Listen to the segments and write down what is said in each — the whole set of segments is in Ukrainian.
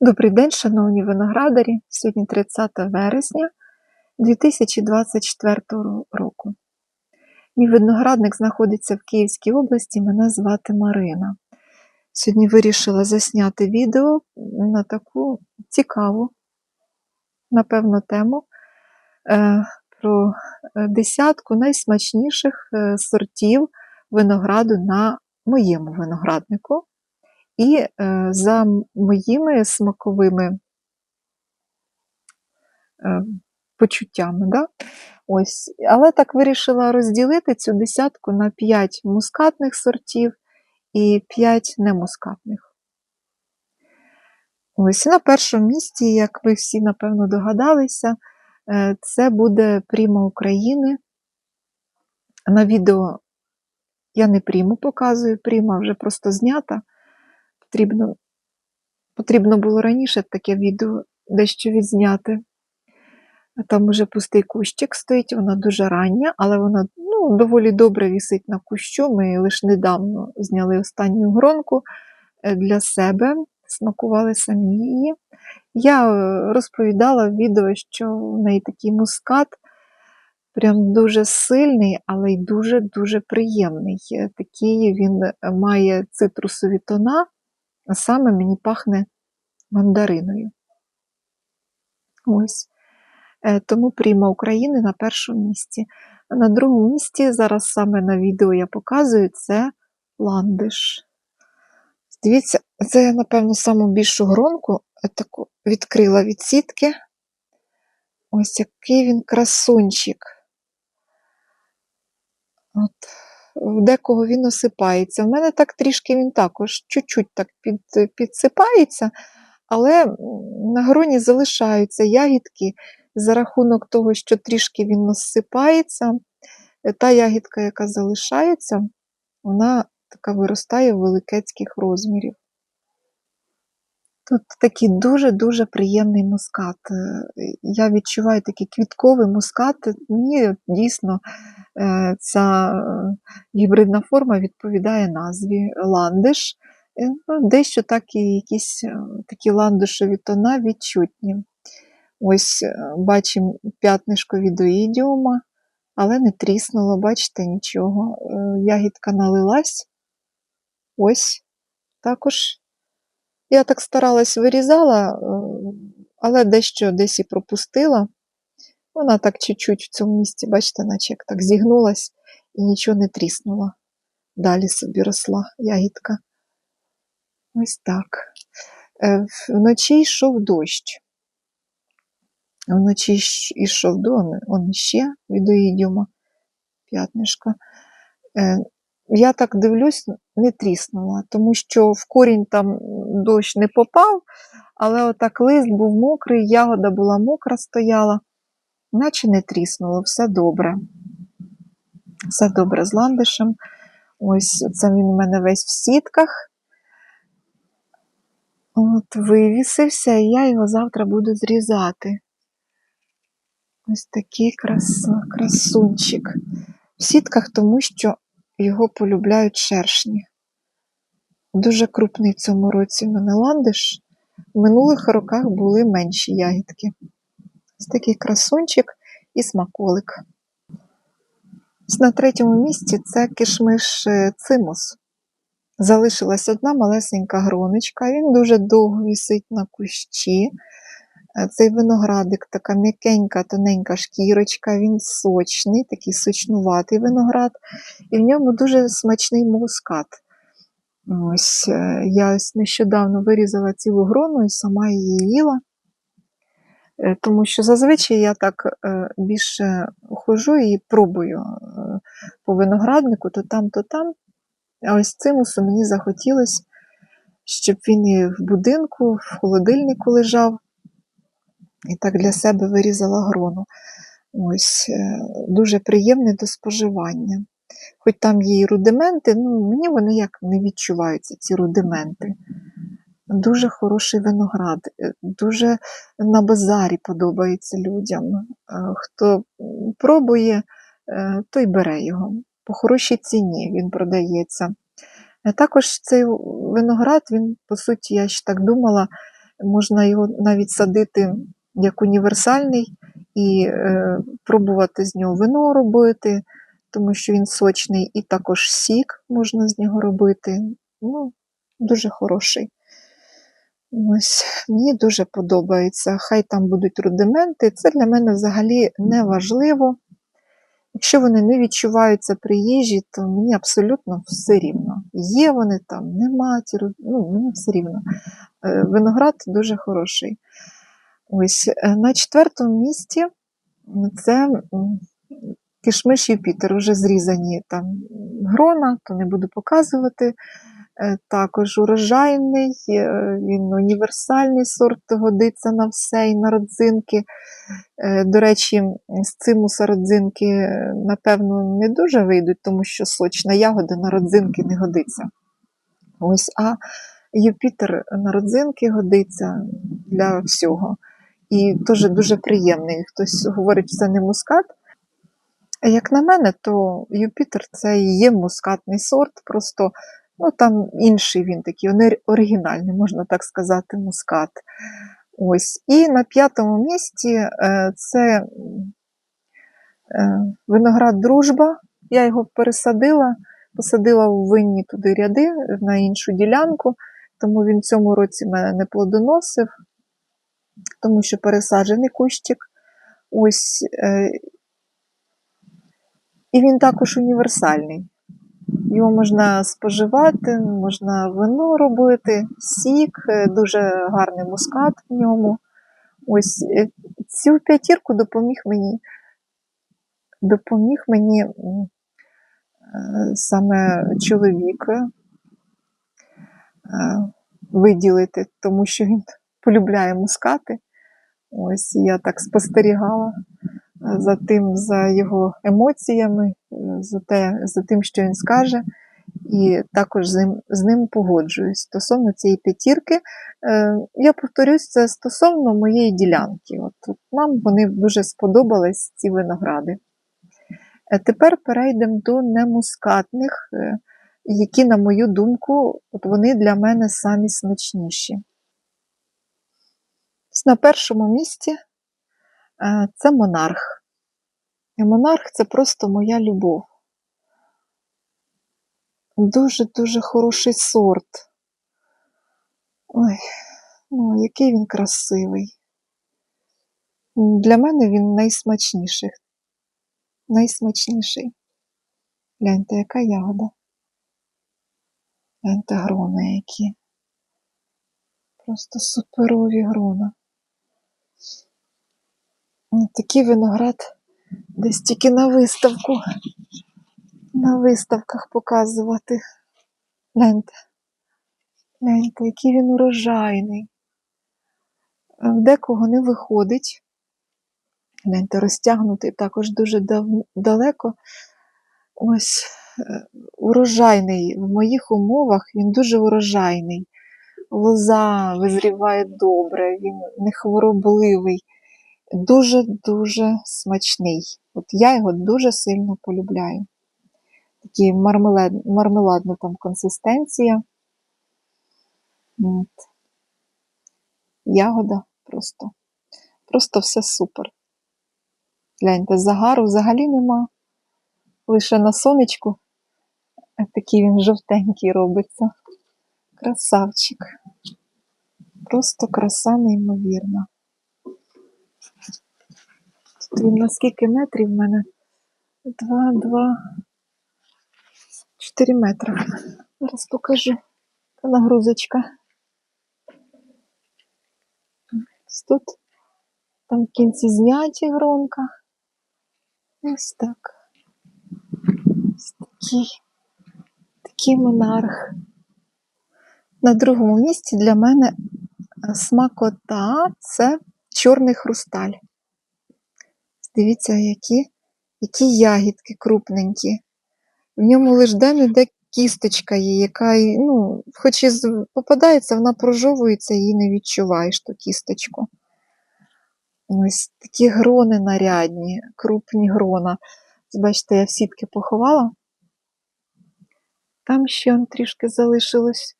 Добрий день, шановні виноградарі. Сьогодні 30 вересня 2024 року. Мій виноградник знаходиться в Київській області, мене звати Марина. Сьогодні вирішила засняти відео на таку цікаву, напевно, тему е, про десятку найсмачніших е, сортів винограду на моєму винограднику. І е, за моїми смаковими е, почуттями. Да? Ось. Але так вирішила розділити цю десятку на 5 мускатних сортів і 5 немускатних. Ось на першому місці, як ви всі, напевно, догадалися, е, це буде Пріма України. На відео я не пріму показую, пріма вже просто знята потрібно потрібно було раніше таке відео дещо відзняти. Там уже пустий кущик стоїть, вона дуже рання, але вона ну, доволі добре вісить на кущу. Ми лише недавно зняли останню гронку е, для себе, смакували самі її. Я е, розповідала в відео, що в неї такий мускат, прям дуже сильний, але й дуже-дуже приємний. Е, такий він має цитрусові тона, а саме мені пахне мандариною. Ось. Е, тому Пріма України на першому місці. А на другому місці, зараз саме на відео я показую, це ландиш. Дивіться, це я, напевно, саму більшу гронку таку відкрила від сітки. Ось який він красунчик. От в декого він осипається. В мене так трішки він також чуть-чуть так під, підсипається, але на гроні залишаються ягідки за рахунок того, що трішки він осипається. Та ягідка, яка залишається, вона така виростає великецьких розмірів. Тут такий дуже-дуже приємний мускат. Я відчуваю такий квітковий мускат. Мені дійсно Е, ця е, гібридна форма відповідає назві ландиш. Е, ну, дещо так і якісь такі ландишові тона відчутні. Ось бачимо п'ятнишко відоїдіума, але не тріснуло, бачите, нічого. Ягідка налилась. Ось також. Я так старалась вирізала, але дещо десь і пропустила. Вона так чуть-чуть в цьому місці, бачите, наче як так зігнулась і нічого не тріснула. Далі собі росла ягідка. Ось так. Е, вночі йшов дощ. Вночі йшов дощ, он ще відоїдіума, п'ятнишко. Е, я так дивлюсь, не тріснула, тому що в корінь там дощ не попав, але отак лист був мокрий, ягода була мокра, стояла наче не тріснуло, все добре. Все добре з ландишем. Ось це він у мене весь в сітках. От, вивісився, і я його завтра буду зрізати. Ось такий крас... красунчик. В сітках, тому що його полюбляють шершні. Дуже крупний цьому році в мене ландиш. В минулих роках були менші ягідки. Ось такий красунчик і смаколик. На третьому місці це кишмиш е, цимус. Залишилась одна малесенька гроночка, він дуже довго вісить на кущі. Е, цей виноградик, така м'якенька, тоненька шкірочка, він сочний, такий сочнуватий виноград, і в ньому дуже смачний мускат. Ось, е, Я нещодавно вирізала цілу грону і сама її їла. Е, тому що зазвичай я так е, більше хожу і пробую по винограднику, то там, то там. А ось цимусу мені захотілося, щоб він і в будинку, в холодильнику лежав. І так для себе вирізала грону. Ось, Дуже приємне до споживання. Хоч там є і рудименти, ну мені вони як не відчуваються, ці рудименти. Дуже хороший виноград, е, дуже на базарі подобається людям. Е, хто пробує, е, той бере його. По хорошій ціні він продається. Також цей виноград, він, по суті, я ще так думала, Можна його навіть садити як універсальний і пробувати з нього вино робити, тому що він сочний, і також сік можна з нього робити. Ну, дуже хороший. Ось, мені дуже подобається. Хай там будуть рудименти. Це для мене взагалі не важливо. Якщо вони не відчуваються при їжі, то мені абсолютно все рівно. Є вони там, нема, ті ну, мені все рівно. Е, Виноград дуже хороший. Ось е, на четвертому місці це м, кишмиш Юпітер, вже зрізані там грона, то не буду показувати. Е, Також урожайний, е, він універсальний сорт, годиться на все і на родзинки. Е, До речі, з цимуса родзинки, напевно, не дуже вийдуть, тому що сочна ягода на родзинки не годиться. Ось, а Юпітер на родзинки годиться для всього. І теж дуже приємний. Хтось говорить, що це не мускат. Як на мене, то Юпітер це є мускатний сорт, просто ну, там інший він такий, оригінальний, можна так сказати, мускат. Ось. І на п'ятому місці е, це е, виноград Дружба. Я його пересадила, посадила в винні туди ряди на іншу ділянку, тому він в цьому році мене не плодоносив, тому що пересаджений кущик. Ось. І він також універсальний. Його можна споживати, можна вино робити, сік, е, дуже гарний мускат в ньому. Ось е, цю п'ятірку допоміг мені, допоміг мені е, саме чоловік виділити, тому що він полюбляє мускати. Ось я так спостерігала за тим, за його емоціями, е, за, те, за тим, що він скаже, і також з ним, з ним погоджуюсь. Стосовно цієї п'ятірки, е, я повторюсь, це стосовно моєї ділянки. От, нам вони дуже сподобались, ці виногради. Е, Тепер перейдемо до немускатних, які, на мою думку, от вони для мене самі смачніші. На першому місці це монарх. І монарх це просто моя любов. Дуже-дуже хороший сорт. Ой, ну, який він красивий. Для мене він найсмачніший. Найсмачніший. Гляньте, яка ягода. Гляньте грона які. Просто суперові грона. Такий виноград десь тільки на виставку. На виставках показувати. Гляньте. Гляньте, який він урожайний. Декого не виходить. Гляньте, розтягнутий також дуже далеко. Ось е, урожайний. В моїх умовах він дуже урожайний. Лоза визріває добре, він не хворобливий, дуже-дуже смачний. От я його дуже сильно полюбляю. Такі мармелад, мармеладна там консистенція. От. Ягода просто. Просто все супер. Гляньте, загару взагалі нема. Лише на сонечку такий він жовтенький робиться. Красавчик. Просто краса неймовірна. На скільки метрів в мене? Два, два, чотири метри. Зараз покажу. Та нагрузочка. Ось Тут там в кінці зняті гронка. Ось так. Ось такий, такий монарх. На другому місці для мене е, смакота це чорний хрусталь. Дивіться, які, які ягідки крупненькі. В ньому лише де-не-де кісточка є, яка, ну, хоч і попадається, вона прожовується, її не відчуваєш ту кісточку. Ось такі грони нарядні, крупні грона. Бачите, я в сітки поховала. Там ще трішки залишилось.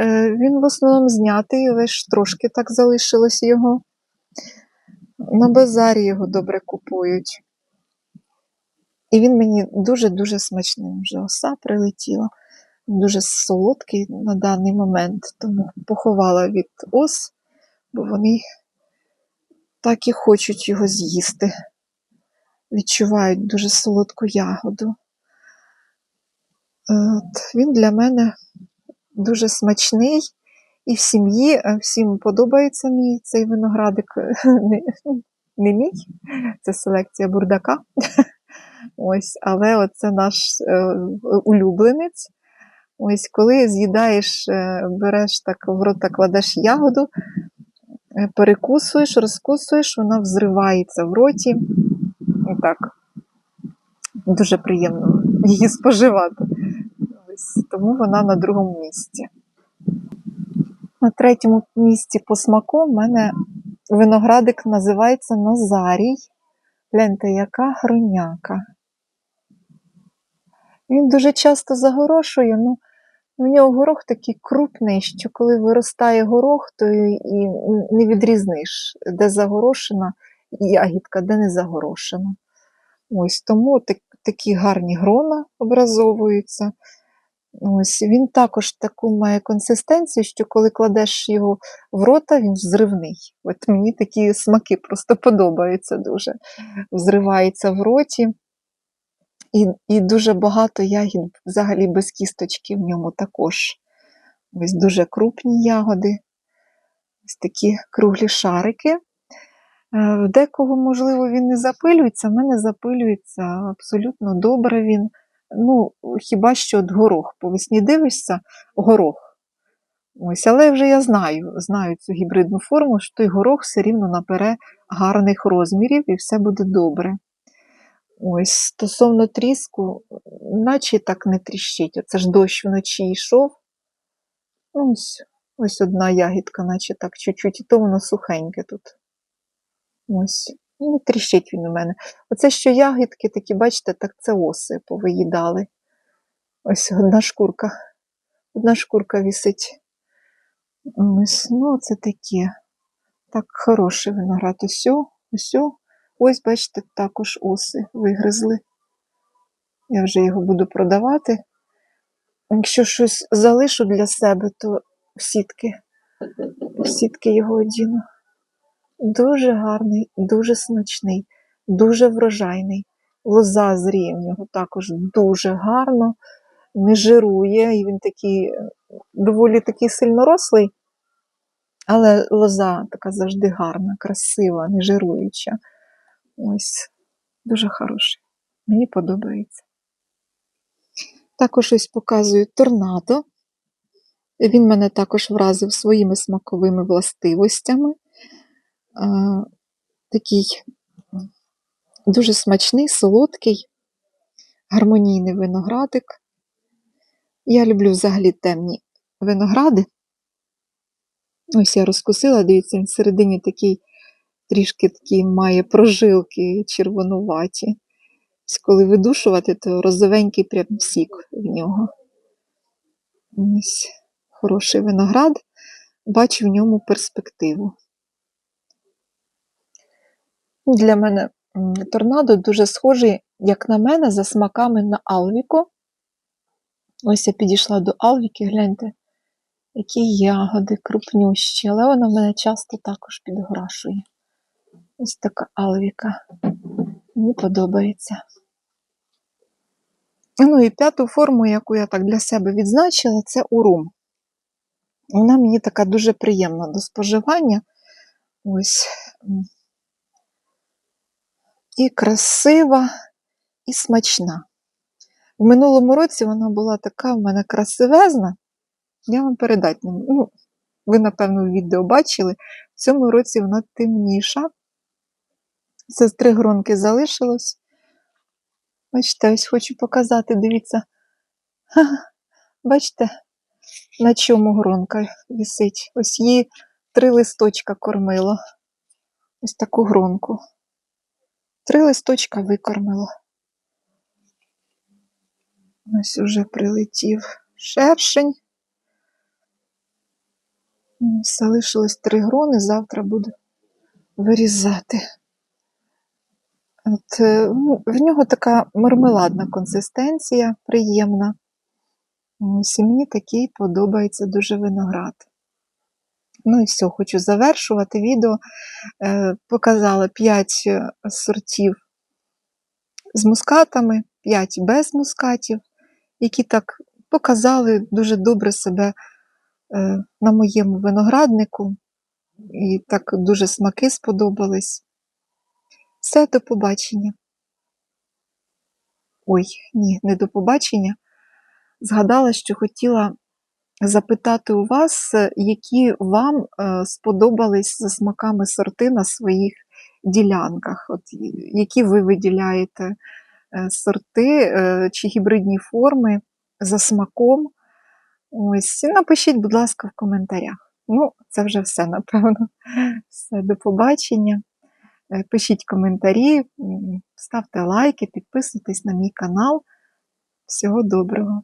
Е, Він в основному знятий, але трошки так залишилось його. На базарі його добре купують. І він мені дуже-дуже смачний. Вже оса прилетіла. Дуже солодкий на даний момент, тому поховала від ос, бо вони так і хочуть його з'їсти. Відчувають дуже солодку ягоду. От, він для мене дуже смачний. І в сім'ї е, всім подобається мій цей виноградик. Не, не мій, це селекція бурдака. Ось, але оце наш е, улюбленець. Ось коли з'їдаєш, е, береш так в рота, кладеш ягоду, е, перекусуєш, розкусуєш, вона взривається в роті. І так, дуже приємно її споживати. Ось, тому вона на другому місці. На третьому місці по смаку в мене виноградик називається Назарій. Гляньте, яка гроняка. Він дуже часто загорошує, ну в нього горох такий крупний, що коли виростає горох, то і не відрізниш, де загорошена ягідка, де не загорошена. Ось тому так, такі гарні грона образовуються. Ось Він також таку має консистенцію, що коли кладеш його в рота, він взривний. От мені такі смаки просто подобаються дуже. Взривається в роті. І і дуже багато ягід взагалі без кісточки в ньому також. Ось дуже крупні ягоди, ось такі круглі шарики. Е, В декого, можливо, він не запилюється, в мене запилюється абсолютно добре він. Ну, хіба що от горох. По весні дивишся горох. Ось, Але вже я знаю знаю цю гібридну форму, що той горох все рівно напере гарних розмірів і все буде добре. Ось, Стосовно тріску, наче так не тріщить. Оце ж дощ вночі йшов. Ось ось одна ягідка, наче так чуть-чуть, і то воно сухеньке тут. Ось. Не тріщить він у мене. Оце що ягідки такі, бачите, так це оси повиїдали. Ось одна шкурка. Одна шкурка вісить. Ну, це таке. Так, хороший виноград. Ось, ось. Ось, бачите, також оси вигризли. Я вже його буду продавати. Якщо щось залишу для себе, то в сітки. В сітки його одіну. Дуже гарний, дуже смачний, дуже врожайний. Лоза зріє в нього також дуже гарно, не жирує, і він такий доволі такий сильнорослий, але лоза така завжди гарна, красива, не жируюча. Ось, дуже хороший. Мені подобається. Також ось показую торнадо. Він мене також вразив своїми смаковими властивостями. Такий дуже смачний, солодкий, гармонійний виноградик. Я люблю взагалі темні виногради. Ось я розкусила, дивіться, він всередині такий трішки такі має прожилки червонуваті. Ось Коли видушувати, то розовенький прям сік в нього. Ось Хороший виноград, бачу в ньому перспективу. Для мене торнадо дуже схожий, як на мене, за смаками на Алвіку. Ось я підійшла до Алвіки, гляньте, які ягоди крупнющі, але вона в мене часто також підграшує. Ось така Алвіка. Мені подобається. Ну і п'яту форму, яку я так для себе відзначила, це урум. Вона мені така дуже приємна до споживання. Ось і красива, і смачна. В минулому році вона була така в мене красивезна, я вам передати не ну, Ви, напевно, відео бачили, в цьому році вона темніша. Це з три гронки залишилось. Бачите, ось хочу показати, дивіться. Бачите, на чому гронка висить? Ось її три листочка кормило. Ось таку гронку. Три листочка викормила. Ось уже прилетів шершень. Залишилось три грони, завтра буду вирізати. От, е, ну, в нього така мармеладна консистенція, приємна. Ось, і мені такий подобається дуже виноград. Ну і все, хочу завершувати відео. Е, Показала 5 сортів з мускатами, 5 без мускатів, які так показали дуже добре себе е, на моєму винограднику. І так дуже смаки сподобались. Все, до побачення. Ой, ні, не до побачення. Згадала, що хотіла запитати у вас, е, які вам е, сподобались за смаками сорти на своїх ділянках. От, які ви виділяєте е, сорти чи гібридні форми за смаком. Ось, напишіть, будь ласка, в коментарях. Ну, це вже все, напевно. Все, до побачення. Пишіть коментарі, ставте лайки, підписуйтесь на мій канал. Всього доброго!